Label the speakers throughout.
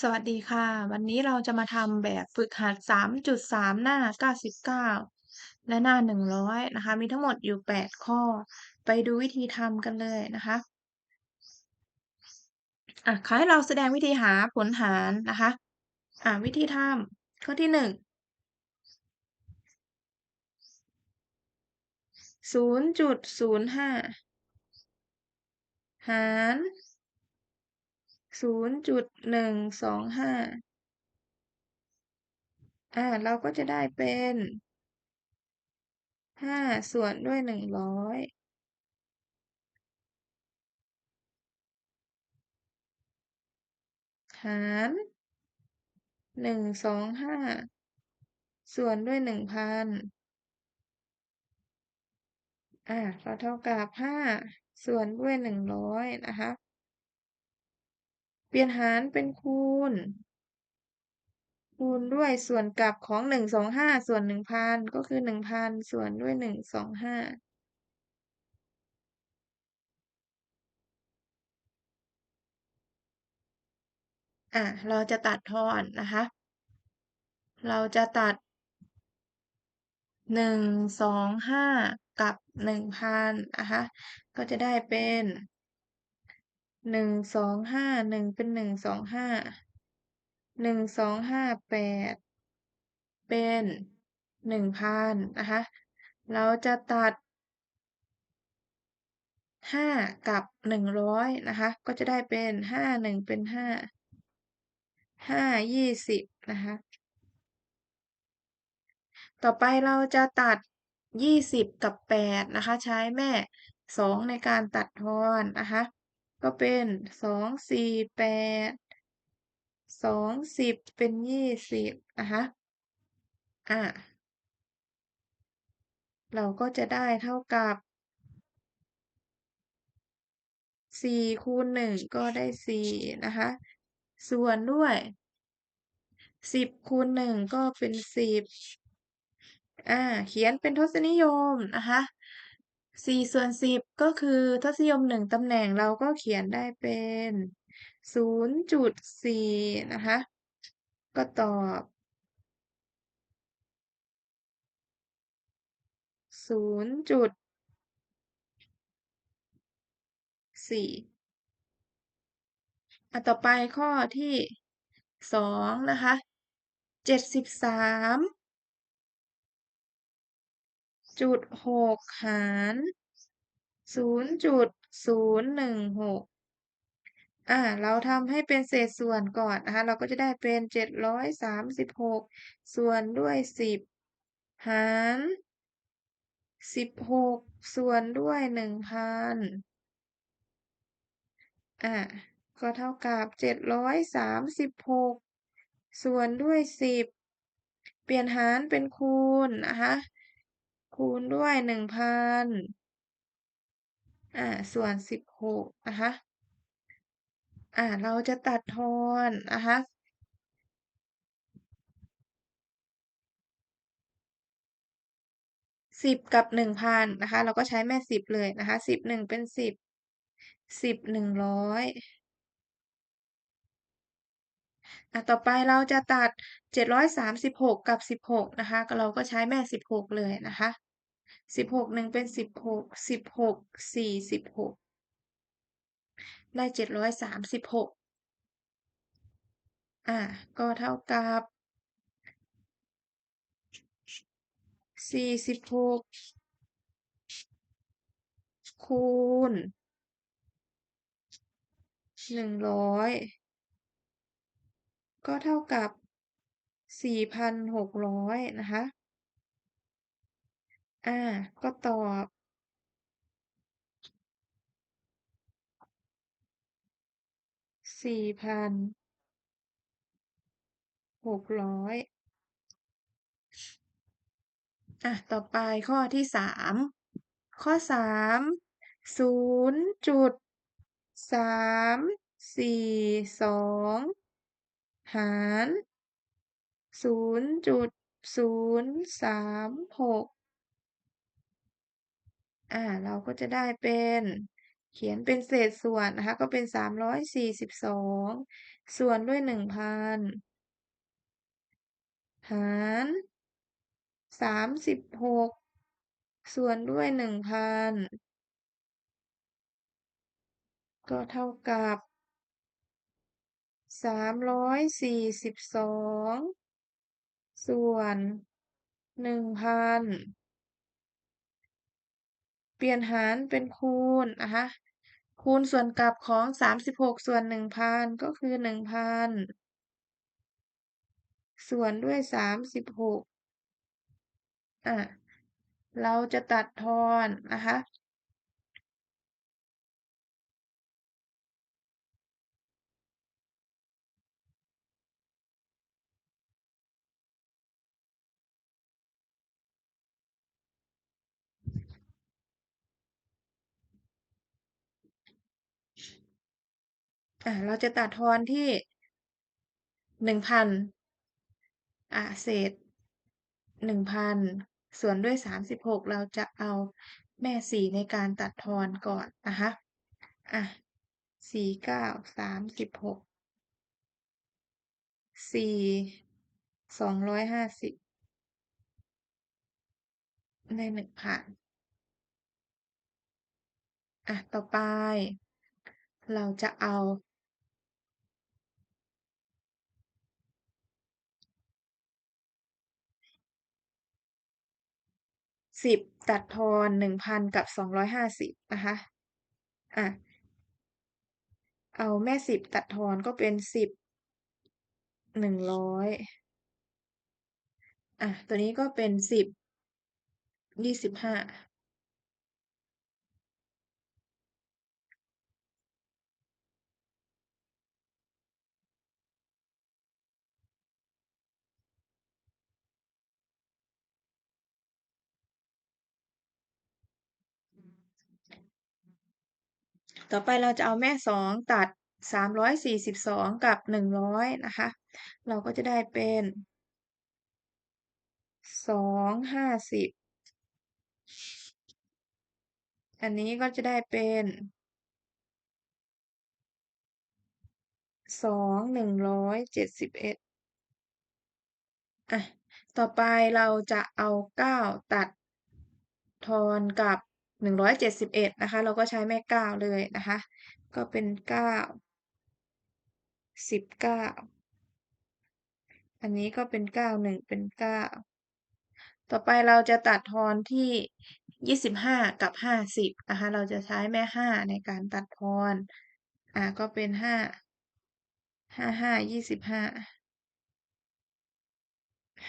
Speaker 1: สวัสดีค่ะ วันนี้เราจะมาทำแบบฝึกหัด 3.3 หน้า 99 และหน้า 100 นะคะ มีทั้งหมดอยู่ 8 ข้อ ไปดูวิธีทำกันเลยนะคะอะขอให้เราแสดงวิธีหาผลหารนะคะอะวิธีทำข้อที่ 1 0.05 หาร ศูนย์จุดหนึ่งสองห้าอ่า เราก็จะได้เป็นห้าส่วนด้วยหนึ่งร้อยหารหนึ่งสองห้าส่วนด้วยหนึ่งพันอ่าก็เท่ากับห้าส่วนด้วยหนึ่งร้อยนะคะ เปลี่ยนหารเป็นคูณ คูณด้วยส่วนกลับของหนึ่งสองห้าส่วนหนึ่งพันก็คือหนึ่งพันส่วนด้วยหนึ่งสองห้าอะเราจะตัดทอนนะคะ เราจะตัดหนึ่งสองห้ากับหนึ่งพันนะคะ ก็จะได้เป็น หนึ่งสองห้าหนึ่งเป็นหนึ่งสองห้าหนึ่งสองห้าแปดเป็นหนึ่งพันนะคะ เราจะตัดห้ากับหนึ่งร้อยนะคะ ก็จะได้เป็นห้าหนึ่งเป็นห้าห้ายี่สิบนะคะ ต่อไปเราจะตัดยี่สิบกับแปดนะคะ ใช้แม่สองในการตัดทอนนะคะ ก็เป็นสองสี่แปดสองสิบเป็นยี่สิบนะคะอะเราก็จะได้เท่ากับสี่คูณหนึ่งก็ได้สี่นะคะ ส่วนด้วยสิบคูณหนึ่งก็เป็นสิบอ่า เขียนเป็นทศนิยมนะคะ สี่ส่วนสิบก็คือทศนิยมหนึ่งตำแหน่งเราก็เขียนได้เป็นศูนย์จุดสี่นะคะ ก็ตอบศูนย์จุดสี่อะต่อไปข้อที่สองนะคะเจ็ดสิบสาม จุดหกหารศูนย์จุดศูนย์หนึ่งหกอ่าเราทำให้เป็นเศษส่วนก่อนนะคะเราก็จะได้เป็นเจ็ดร้อยสามสิบหกส่วนด้วยสิบหารสิบหกส่วนด้วยหนึ่งพันอ่าก็เท่ากับเจ็ดร้อยสามสิบหกส่วนด้วยสิบเปลี่ยนหารเป็นคูณนะคะ คูณด้วยหนึ่งพันอ่า ส่วนสิบหกนะคะอ่า เราจะตัดทอนนะคะสิบกับหนึ่งพันนะคะ เราก็ใช้แม่สิบเลยนะคะสิบหนึ่งเป็นสิบสิบหนึ่งร้อยอะต่อไปเราจะตัดเจ็ดร้อยสามสิบหกกับสิบหกนะคะเราก็ใช้แม่สิบหกเลยนะคะ สิบหกหนึ่งเป็นสิบหกสิบหกสี่สิบหกได้เจ็ดร้อยสามสิบหกอะก็เท่ากับสี่สิบหกคูณหนึ่งร้อยก็เท่ากับสี่พันหกร้อยนะคะ อ่าก็ตอบสี่พันหกร้อยอะต่อไปข้อที่สามข้อสามศูนย์จุดสามสี่สองหารศูนย์จุดศูนย์สามหก อ่า เราก็จะได้เป็นเขียนเป็นเศษส่วนนะคะ ก็เป็นสามร้อยสี่สิบสองส่วนด้วยหนึ่งพันหารสามสิบหกส่วนด้วยหนึ่งพันก็เท่ากับสามร้อยสี่สิบสองส่วนหนึ่งพัน เปลี่ยนหารเป็นคูณนะคะคูณส่วนกลับของสามสิบหกส่วนหนึ่งพันก็คือหนึ่งพันส่วนด้วยสามสิบหกอะเราจะตัดทอนนะคะ่ะเราจะตัดทอนที่หนึ่งพันอะเศษหนึ่งพันส่วนด้วยสามสิบหกเราจะเอาแม่สี่ในการตัดทอนก่อนนะคะอะสี่เก้าสามสิบหกสี่สองร้อยห้าสิบในหนึ่งพันอะ ต่อไป เราจะเอา สิบตัดทอนหนึ่งพันกับสองร้อยห้าสิบนะคะอะเอาแม่สิบตัดทอนก็เป็นสิบหนึ่งร้อยอะตัวนี้ก็เป็นสิบยี่สิบห้า ต่อไปเราจะเอาแม่สองตัดสสามร้อยี่สิบสองกับหนึ่งร้อยนะคะ เราก็จะได้เป็นสองห้าสิบอันนี้ก็จะได้เป็นสองหนึ่งร้อยเจ็ดสิบเอ็ดอะ ต่อไปเราจะเอาเก้าตัดทอนกับ 171 นะคะ เราก็ใช้แม่9เลยนะคะ ก็เป็น 9 19 อันนี้ก็เป็น 9 1 เป็น 9 ต่อไปเราจะตัดทอนที่ 25 กับ 50 นะคะ เราจะใช้แม่ 5 ในการตัดทอน อ่า ก็เป็น 5 5 5 25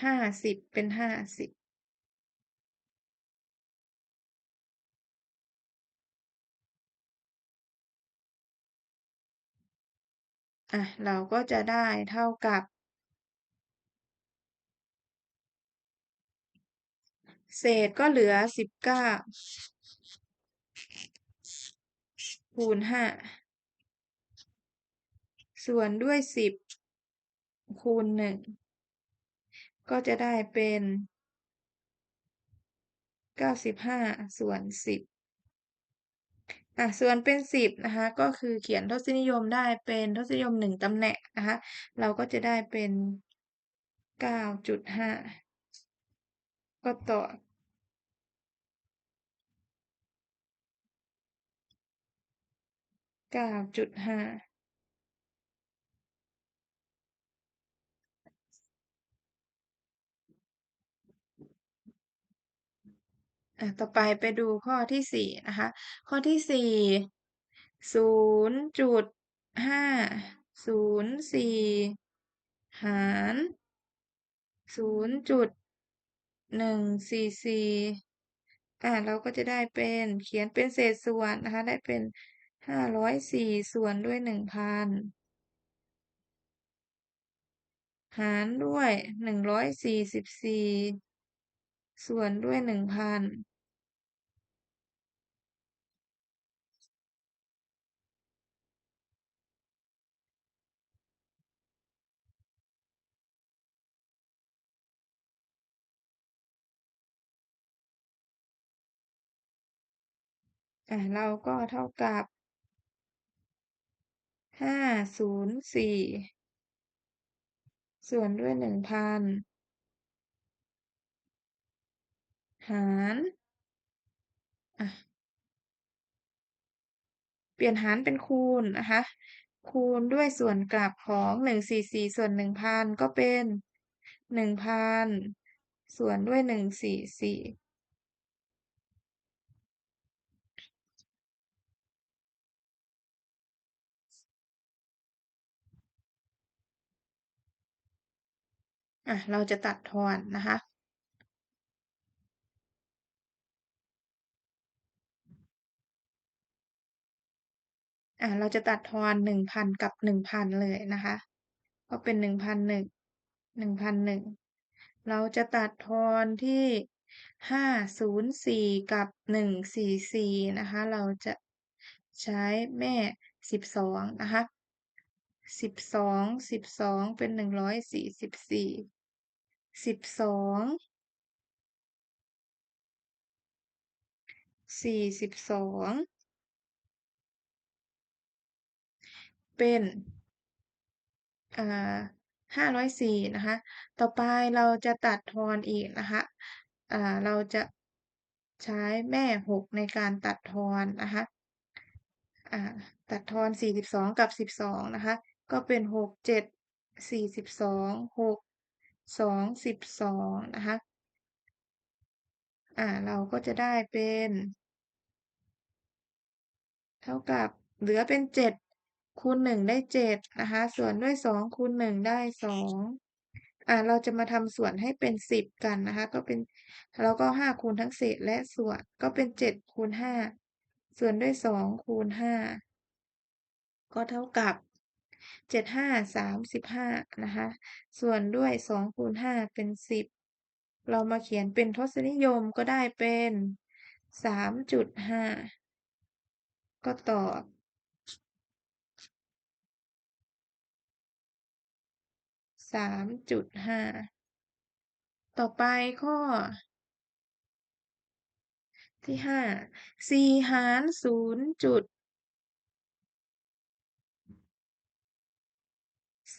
Speaker 1: 50 เป็น 50 อะเราก็จะได้เท่ากับเศษก็เหลือ19คูณ5ส่วนด้วย10คูณ1ก็จะได้เป็น95ส่วน10 อะส่วนเป็น 10นะคะก็คือเขียนทศนิยมได้เป็นทศนิยม 1ตำแหน่งนะคะเราก็จะได้เป็น 9.5 ก็ต่อบ9.5 ต่อไปไปดูข้อที่สี่นะคะ ข้อที่สี่ศูนย์จุดห้าศูนย์สี่หารศูนย์จุดหนึ่งสี่สี่อ่าเราก็จะได้เป็นเขียนเป็นเศษส่วนนะคะ ได้เป็นห้าร้อยสี่ส่วนด้วยหนึ่งพันหารด้วยหนึ่งร้อยสี่สิบสี่ส่วนด้วยหนึ่งพัน อะเราก็เท่ากับห้าศูนย์สี่ส่วนด้วยหนึ่งพันหารอะเปลี่ยนหารเป็นคูณนะคะ คูณด้วยส่วนกลับของหนึ่งสี่สี่ส่วนหนึ่งพันก็เป็นหนึ่งพันส่วนด้วยหนึ่งสี่สี่ อะเราจะตัดทอนนะคะ อะเราจะตัดทอนหนึ่งพันกับหนึ่งพันเลยนะคะ ก็เป็นหนึ่งพันหนึ่งหนึ่งพันหนึ่งเราจะตัดทอนที่ห้าศูนย์สี่กับหนึ่งสี่สี่นะคะ เราจะใช้แม่สิบสองนะคะสิบสองสิบสองเป็นหนึ่งร้อยสี่สิบสี่ สิบสองสี่สิบสองเป็นอ่าห้าร้อยสี่นะคะ ต่อไปเราจะตัดทอนอีกนะคะอ่าเราจะใช้แม่หกในการตัดทอนนะคะอ่าตัดทอนสี่สิบสองกับสิบสองนะคะ ก็เป็นหกเจ็ดสี่สิบสองหก สองสิบสองนะคะ อ่าเราก็จะได้เป็น เท่ากับเหลือเป็นเจ็ดคูณหนึ่งได้เจ็ดนะคะ ส่วนด้วยสองคูณหนึ่งได้สองอ่าเราจะมาทำส่วนให้เป็นสิบกันนะคะ ก็เป็นแล้วก็ห้าคูณทั้งเศษและส่วนก็เป็นเจ็ดคูณห้าส่วนด้วยสองคูณห้าก็เท่ากับ เจ็ดห้าสามสิบห้านะคะ ส่วนด้วยสองคูณห้าเป็นสิบเรามาเขียนเป็นทศนิยมก็ได้เป็นสามจุดห้าก็ตอบสามจุดห้าต่อไปข้อ ที่ห้าสี่หารศูนย์จุด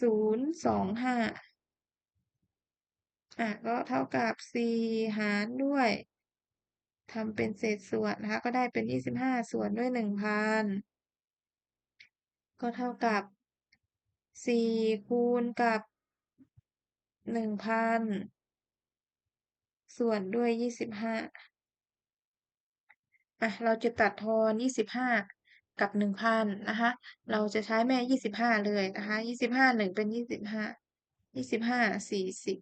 Speaker 1: ศูนย์สองห้าอะก็เท่ากับสี่หารด้วยทำเป็นเศษส่วนนะคะ ก็ได้เป็นยี่สิบห้าส่วนด้วยหนึ่งพันก็เท่ากับสี่คูณกับหนึ่งพันส่วนด้วยยี่สิบห้าอะ เราจะตัดทอนยี่สิบห้า กับหนึ่งพันนะคะ เราจะใช้แม่ยี่สิบห้าเลยนะคะยี่สิบห้าหนึ่งเป็นยี่สิบห้ายี่สิบห้าสี่สิบ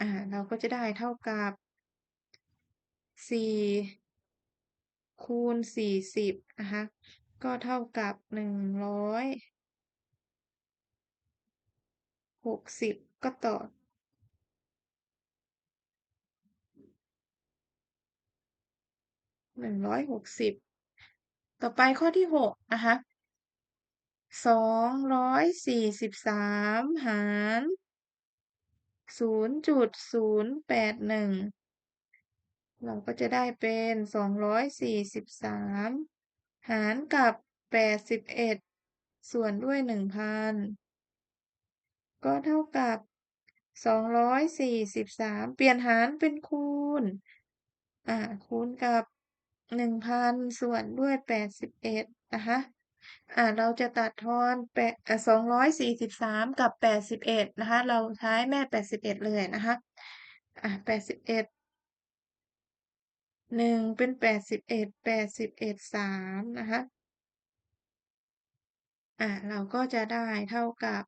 Speaker 1: อ่า เราก็จะได้เท่ากับสี่คูณสี่สิบนะคะ ก็เท่ากับหนึ่งร้อยหกสิบก็ต่อ หนึ่งร้อยหกสิบต่อไปข้อที่หกนะคะสองร้อยสี่สิบสามหารศูนย์จุดศูนย์แปดหนึ่งเราก็จะได้เป็นสองร้อยสี่สิบสามหารกับแปดสิบเอ็ดส่วนด้วยหนึ่งพันก็เท่ากับสองร้อยสี่สิบสามเปลี่ยนหารเป็นคูณ อ่า คูณกับ หนึ่งพันส่วนด้วยแปดสิบเอ็ดนะคะอ่าเราจะตัดทอนแปดสองร้อยสี่สิบสามกับแปดสิบเอ็ดนะคะ เราใช้แม่แปดสิบเอ็ดเลยนะคะอ่าแปดสิบเอ็ดหนึ่งเป็นแปดสิบเอ็ดแปดสิบเอ็ดสามนะคะอ่าเราก็จะได้เท่ากับ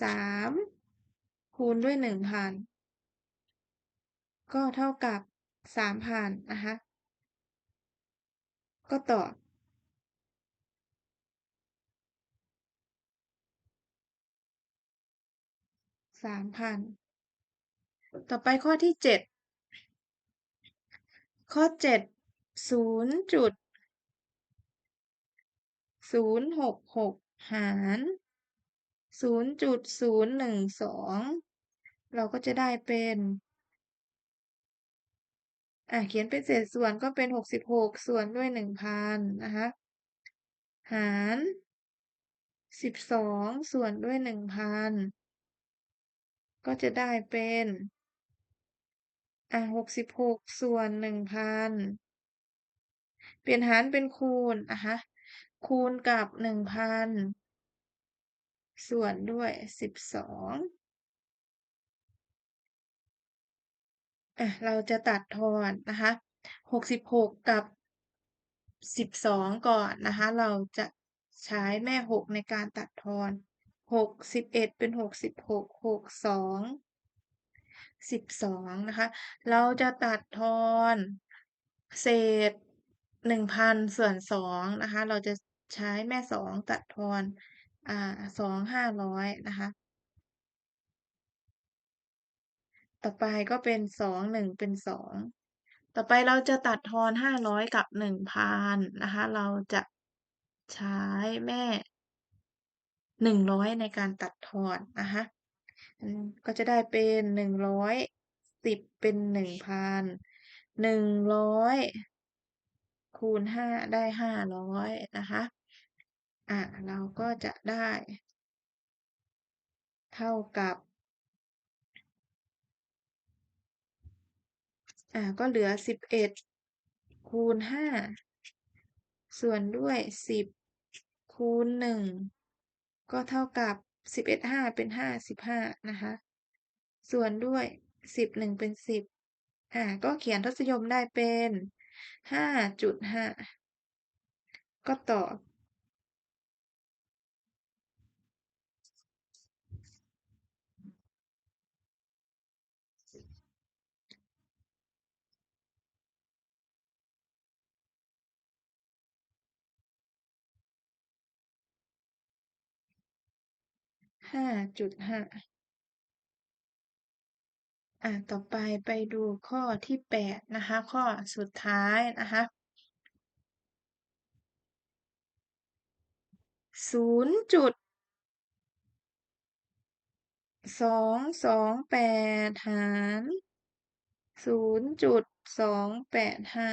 Speaker 1: สามคูณด้วยหนึ่งพัน ก็เท่ากับสามพันนะคะก็ตอบสามพัน ต่อไปข้อที่เจ็ด ข้อเจ็ดศูนย์จุดศูนย์หกหกหารศูนย์จุดศูนย์หนึ่งสองเราก็จะได้เป็น อะเขียนเป็นเศษส่วนก็เป็นหกสิบหกส่วนด้วยหนึ่งพันนะคะหารสิบสองส่วนด้วยหนึ่งพันก็จะได้เป็นอะหกสิบหกส่วนหนึ่งพันเปลี่ยนหารเป็นคูณนะคะคูณกับหนึ่งพันส่วนด้วยสิบสอง อะเราจะตัดทอนนะคะหกสิบหกกับสิบสองก่อนนะคะ เราจะใช้แม่หกในการตัดทอนหกสิบเอ็ดเป็นหกสิบหกหกสองสิบสองนะคะ เราจะตัดทอนเศษหนึ่งพันส่วนสองนะคะ เราจะใช้แม่สองตัดทอนอ่าสองห้าร้อยนะคะ ต่อไปก็เป็นสองหนึ่งเป็นสองต่อไปเราจะตัดทอนห้าร้อยกับหนึ่งพันนะคะ เราจะใช้แม่หนึ่งร้อยในการตัดทอนนะคะก็จะได้เป็นหนึ่งร้อยสิบเป็นหนึ่งพันหนึ่งร้อยคูณห้าได้ห้าร้อยนะคะ อะเราก็จะได้ เท่ากับ อ่าก็เหลือสิบเอ็ดคูณห้าส่วนด้วยสิบคูณหนึ่งก็เท่ากับสิบเอ็ดห้าเป็นห้าสิบห้านะคะ ส่วนด้วยสิบหนึ่งเป็นสิบอ่าก็เขียนทศนิยมได้เป็นห้าจุดห้าก็ตอบ ห้าจุดห้าอ่าต่อไปไปดูข้อที่แปดนะคะ ข้อสุดท้ายนะคะศูนย์จุดสองสองแปดหารศูนย์จุดสองแปดห้า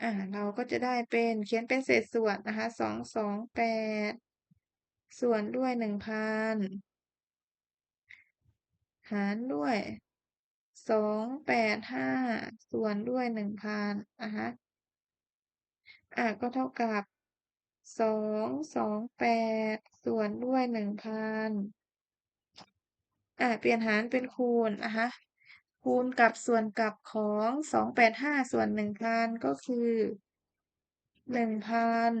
Speaker 1: อ่าเราก็จะได้เป็นเขียนเป็นเศษส่วนนะคะสองสองแปดส่วนด้วยหนึ่งพันหารด้วยสองแปดห้าส่วนด้วยหนึ่งพันนะคะอ่าก็เท่ากับสองสองแปดส่วนด้วยหนึ่งพันอ่าเปลี่ยนหารเป็นคูณนะคะ คูณกับส่วนกับของสองแปดห้าส่วนหนึ่งพันก็คือหนึ่งพัน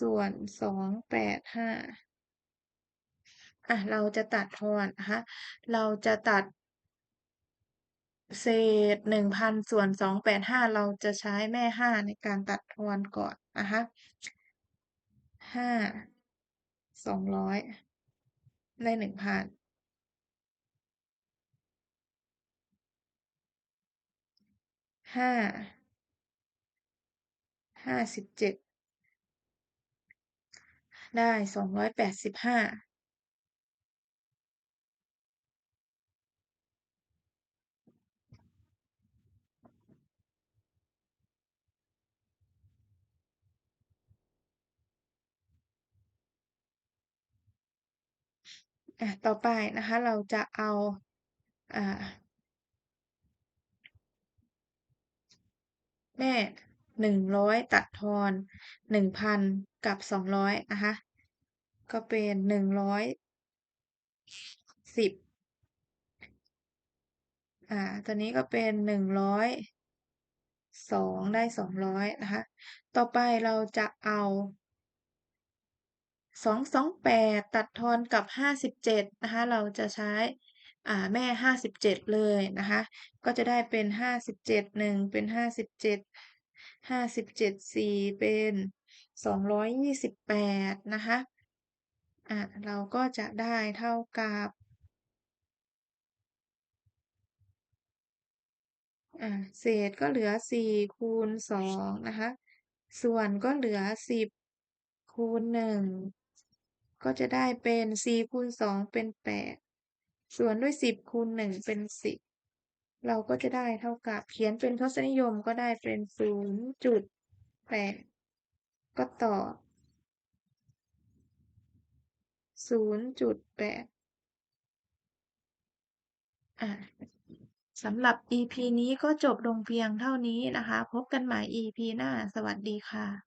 Speaker 1: ส่วนสองแปดห้าอะเราจะตัดทอนนะคะเราจะตัด เศษหนึ่งพันส่วนสองแปดห้าเราจะใช้แม่ห้าในการตัดทอนก่อนนะคะห้าสองร้อยในหนึ่งพัน ห้าห้าสิบเจ็ดได้สองร้อยแปดสิบห้าอะต่อไปนะคะ เราจะเอา แม่หนึ่งร้อยตัดทอนหนึ่งพันกับสองร้อยนะคะก็เป็นหนึ่งร้อยสิบอ่าตอนนี้ก็เป็นหนึ่งร้อยสองได้สองร้อยนะคะ ต่อไปเราจะเอาสองสองแปดตัดทอนกับห้าสิบเจ็ดนะคะ เราจะใช้ แม่ห้าสิบเจ็ดเลยนะคะ ก็จะได้เป็นห้าสิบเจ็ดหนึ่งเป็นห้าสิบเจ็ดห้าสิบเจ็ดสี่เป็นสองร้อยยี่สิบแปดนะคะอะเราก็จะได้เท่ากับอ่าเศษก็เหลือสี่คูณสองนะคะ ส่วนก็เหลือสิบคูณหนึ่งก็จะได้เป็น 4 คูณ 2 เป็น 8 ส่วนด้วย10คูณ1เป็น10เราก็จะได้เท่ากับเขียนเป็นทศนิยมก็ได้เป็น0.8ก็ต่อบ0.8อ่าสำหรับ EP นี้ก็จบลงเพียงเท่านี้นะคะ พบกันใหม่ EP หน้า สวัสดีค่ะ